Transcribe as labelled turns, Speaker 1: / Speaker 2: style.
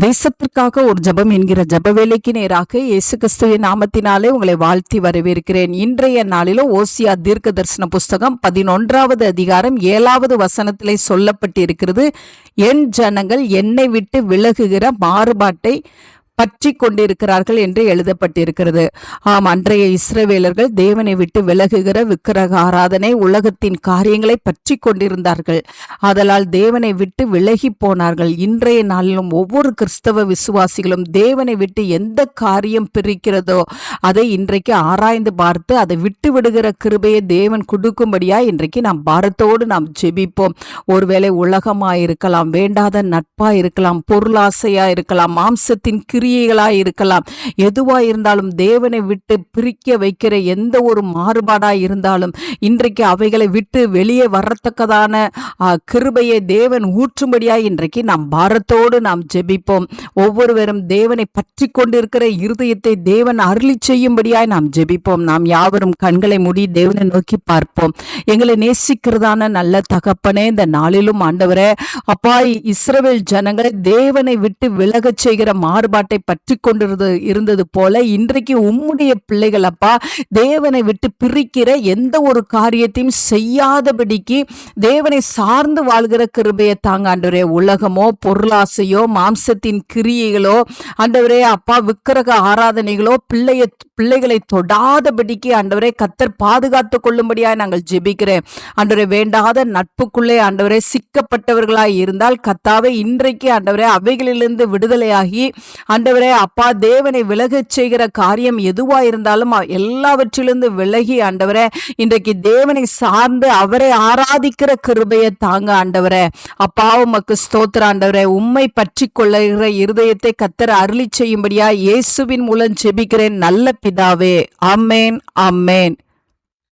Speaker 1: தேசத்திற்காக ஒரு ஜெபம் என்கிற ஜப வேலைக்கு நேராக இயேசு கிறிஸ்துவின் நாமத்தினாலே உங்களை வாழ்த்தி வரவேற்கிறேன். இன்றைய நாளிலும் ஓசியா தீர்க்க தரிசன புஸ்தகம் பதினொன்றாவது அதிகாரம் ஏழாவது வசனத்திலே சொல்லப்பட்டிருக்கிறது என் ஜனங்கள் என்னை விட்டு விலகுகிற மாறுபாட்டை பற்றி கொண்டிருக்கிறார்கள் என்று எழுதப்பட்டிருக்கிறது. ஆம் அன்றைய இஸ்ரவேலர்கள் தேவனை விட்டு விலகுகிற விக்கிரக ஆராதனை உலகத்தின் காரியங்களை பற்றி கொண்டிருந்தார்கள் ஆதலால் தேவனை விட்டு விலகி போனார்கள். இன்றைய நாளிலும் ஒவ்வொரு கிறிஸ்தவ விசுவாசிகளும் தேவனை விட்டு எந்த காரியம் பிரிக்கிறதோ அதை இன்றைக்கு ஆராய்ந்து பார்த்து அதை விட்டு விடுகிற கிருபையை தேவன் கொடுக்கும்படியா இன்றைக்கு நாம் பாரத்தோடு நாம் ஜெபிப்போம். ஒருவேளை உலகமாயிருக்கலாம் வேண்டாத நட்பா இருக்கலாம் பொருளாசையா இருக்கலாம் மாம்சத்தின் கிரியைகளா இருக்கலாம். எதுவா இருந்தாலும் தேவனை விட்டு பிரிக்க வைக்கிற எந்த ஒரு மாறுபாடா இருந்தாலும் இன்றைக்கு அவைகளை விட்டு வெளியே வரத்தக்கதான கிருபையை தேவன் ஊற்றும்படியா இன்றைக்கு நாம் பாரத்தோடு நாம் ஜெபிப்போம். ஒவ்வொருவரும் தேவனை பற்றி கொண்டிருக்கிற இருதயத்தை தேவன் அருளி செய்யும்படியாய் நாம் ஜெபிப்போம். நாம் யாவரும் கண்களை மூடி தேவனை நோக்கி பார்ப்போம். எங்களை நேசிக்கிறதான நல்ல தகப்பனே இந்த நாளிலும் ஆண்டவரே அப்பா இஸ்ரவேல் ஜனங்களை தேவனை விட்டு விலகச் செய்கிற மாறுபாட்டை பற்றி கொண்டிருந்தது இருந்தது போல இன்றைக்கு உம்முடைய பிள்ளைகள் அப்பா தேவனை விட்டு பிரிக்கிற எந்த ஒரு காரியத்தையும் செய்யாதபடிக்கு தேவனை சார்ந்து வாழ்கிற கிருபையை தாங்க ஆண்டவரே உலகமோ பொருளாசையோ மாம்சத்தின் கிரியைகளோ ஆண்டவரே அப்பா விக்கிரக ஆராதனைகளோ பிள்ளைய பிள்ளைகளை தொடாதபடிக்கு ஆண்டவரே கத்தர் பாதுகாத்து கொள்ளும்படியாய் நாங்கள் ஜெபிக்கிறேன். ஆண்டவரே வேண்டாத நட்புக்குள்ளே ஆண்டவரே சிக்கப்பட்டவர்களாய் இருந்தால் கத்தாவை இன்றைக்கு ஆண்டவரே அவைகளிலிருந்து விடுதலையாகி ஆண்டவரே ஆண்டவரே அப்பா தேவனை விலகச் செய்கிற காரியம் எதுவா இருந்தாலும் எல்லாவற்றிலிருந்து விலகி ஆண்டவரே இன்றைக்கு தேவனை சார்ந்து அவரை ஆராதிக்கிற கிருபையை தாங்க ஆண்டவரே. அப்பா உமக்கு ஸ்தோத்திர ஆண்டவரே. உம்மை பற்றி கொள்ளுகிற இருதயத்தை கத்தர் அருளி செய்யும்படியா இயேசுவின் மூலம் ஜெபிக்கிறேன். நல்ல பிதாவே. Amen amen